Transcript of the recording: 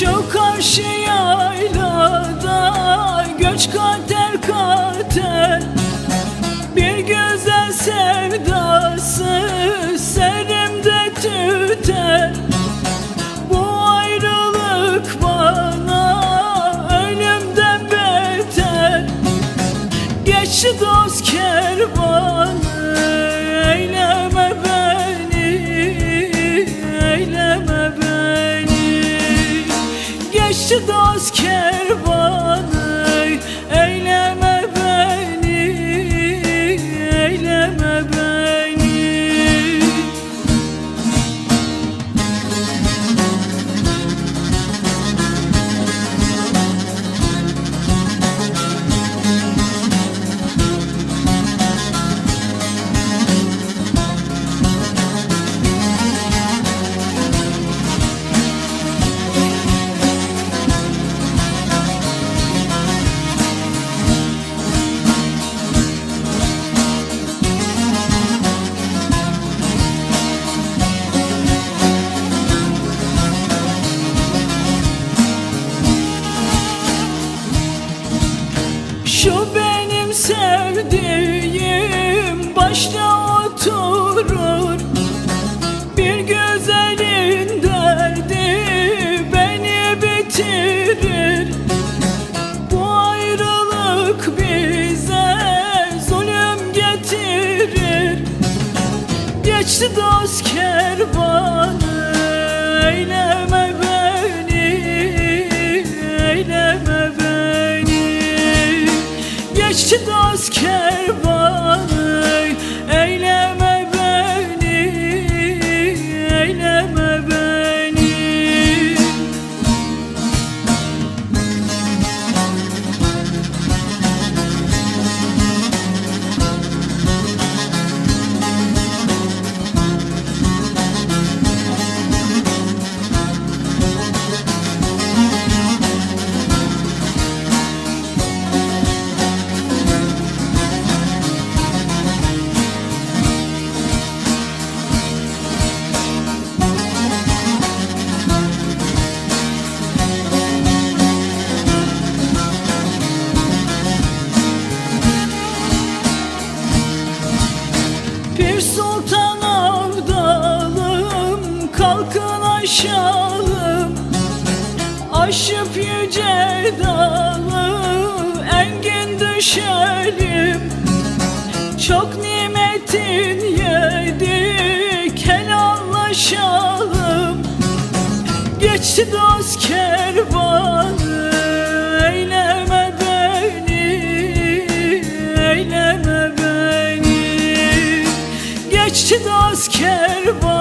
Çok karşı yaylada göç kater kater. Bir güzel sevdası serimde tüter. Bu ayrılık bana ölümden beter. Geçti dost kervanı. Geçti dost kervanı sevdiğim başta oturur. Bir güzelin derdi beni bitirir. Bu ayrılık bize zulüm getirir. Geçti dost kervanı Geçti Sultan avdalım Kalkın aşalım Aşıp yüce dağı Engin düşelim. Çok nimetin yedik Helallaşalım Geçti dost kervanı Eyleme Geçti dost kervanı